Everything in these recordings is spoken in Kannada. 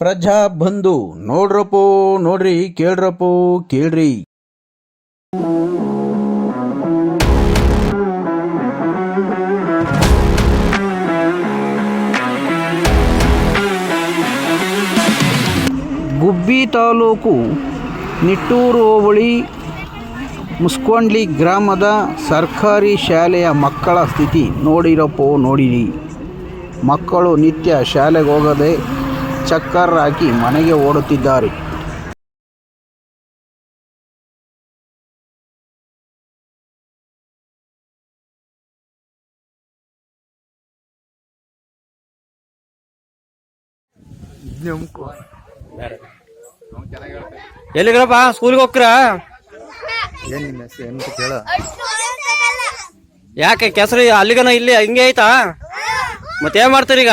ಪ್ರಜಾ ಬಂಧು, ನೋಡ್ರಪ್ಪೋ, ನೋಡ್ರಿ, ಕೇಳ್ರಪ್ಪೋ, ಕೇಳ್ರಿ. ಗುಬ್ಬಿ ತಾಲೂಕು ನಿಟ್ಟೂರು ಹೋಬಳಿ, ಮುಸ್ಕೊಂಡ್ಲಿ ಗ್ರಾಮದ ಸರ್ಕಾರಿ ಶಾಲೆಯ ಮಕ್ಕಳ ಸ್ಥಿತಿ ನೋಡಿರಪ್ಪೋ, ನೋಡಿರಿ. ಮಕ್ಕಳು ನಿತ್ಯ ಶಾಲೆಗೆ ಹೋಗದೆ ಚಕ್ಕರ್ ಹಾಕಿ ಮನೆಗೆ ಓಡುತ್ತಿದ್ದಾರೆ. ಎಲ್ಲಿಗ್ರಪ್ಪ ಸ್ಕೂಲ್ಗೆ ಹೋಗ್ರ ಯಾಕೆ ಕೆಸರು ಅಲ್ಲಿಗನ ಇಲ್ಲಿ ಹಿಂಗೆ ಐತಾ ಮತ್ತೆ ಏನ್ ಮಾಡ್ತೀರಿ ಈಗ?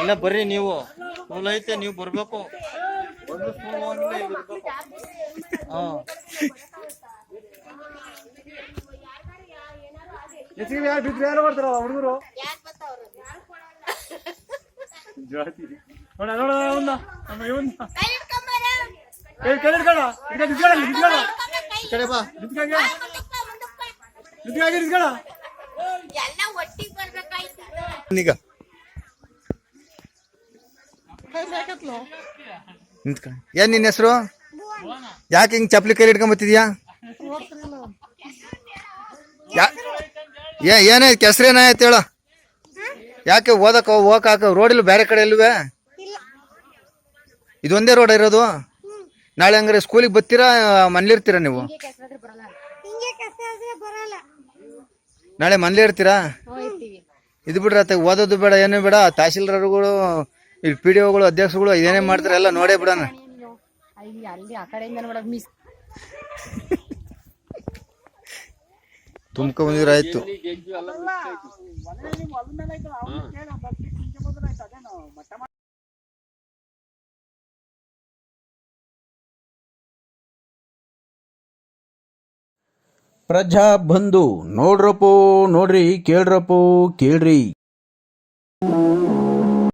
ಇಲ್ಲ ಬರ್ರಿ ನೀವು. ಸ್ಕೂಲ್ ಐತೆ ನೀವು ಬರ್ಬೇಕು. ಯಾಕ್ ಬರ್ತಾವ್ರು? ಕೈ ಹಿಡ್ಕೊಂಬಾರ. ಹಿಡ್ಕೊಂಬ, ಕೈ. ಬಾ, ಮುಂದಕ್ಕೆ ಬಾ, ಮುಂದಕ್ಕೆ ಬಾ. ಎಲ್ಲ ಒಟ್ಟಿಗೆ ಬರ್ಬೇಕಾಯ್ತು. ಈಗ ನಿಂತ್ಕ. ಏನ್ ನಿನ್ನ ಹೆಸರು? ಯಾಕೆ ಹಿಂಗ್ ಚಪ್ಲಿ ಕೈ ಇಟ್ಕೊಂಡ್ ಬತ್ತಿದ್ಯಾ ಯಾ ಏ ಏನಾಯ್ತು ಕೆಸ್ರು ಏನಾಯ್ತು ಹೇಳ. ಯಾಕೆ ಓದಕ್ಕ ಹೋಗಕ್ ಹಾಕ ರೋಡ್ ಇಲ್ಲ ಬೇರೆ ಕಡೆ ಇಲ್ವೇ? ಇದೊಂದೇ ರೋಡ್ ಇರೋದು? ನಾಳೆ ಹಂಗಾರೆ ಸ್ಕೂಲಿಗೆ ಬರ್ತೀರಾ ಮನೇಲಿರ್ತೀರಾ ನೀವು? ನಾಳೆ ಮನೇಲಿ ಇರ್ತೀರಾ? ಇದು ಬಿಡ್ರಿ ಅತ್ತ ಓದೋದು ಬೇಡ ಏನು ಬೇಡ ತಹಸೀಲ್ದಾರ್ಗಳು ಇಲ್ಲಿ ಪಿ ಡಿ ಒಗಳು ಅಧ್ಯಕ್ಷಗಳು ಏನೇ ಮಾಡ್ತಾರೆ ಎಲ್ಲ ನೋಡೇ ಬಿಡೋಣ. ಅಲ್ಲಿ ಅಲ್ಲಿ ಆ ಕಡೆಯಿಂದ ನೋಡೋದು ಮಿಸ್ ತುಂಬ್ಕೊ ಬಂದಿರ ಆಯ್ತು ಪ್ರಜಾ ಬಂಧು ನೋಡ್ರಪ್ಪೋ ನೋಡ್ರಿ ಕೇಳ್ರಪ್ಪೋ ಕೇಳ್ರಿ.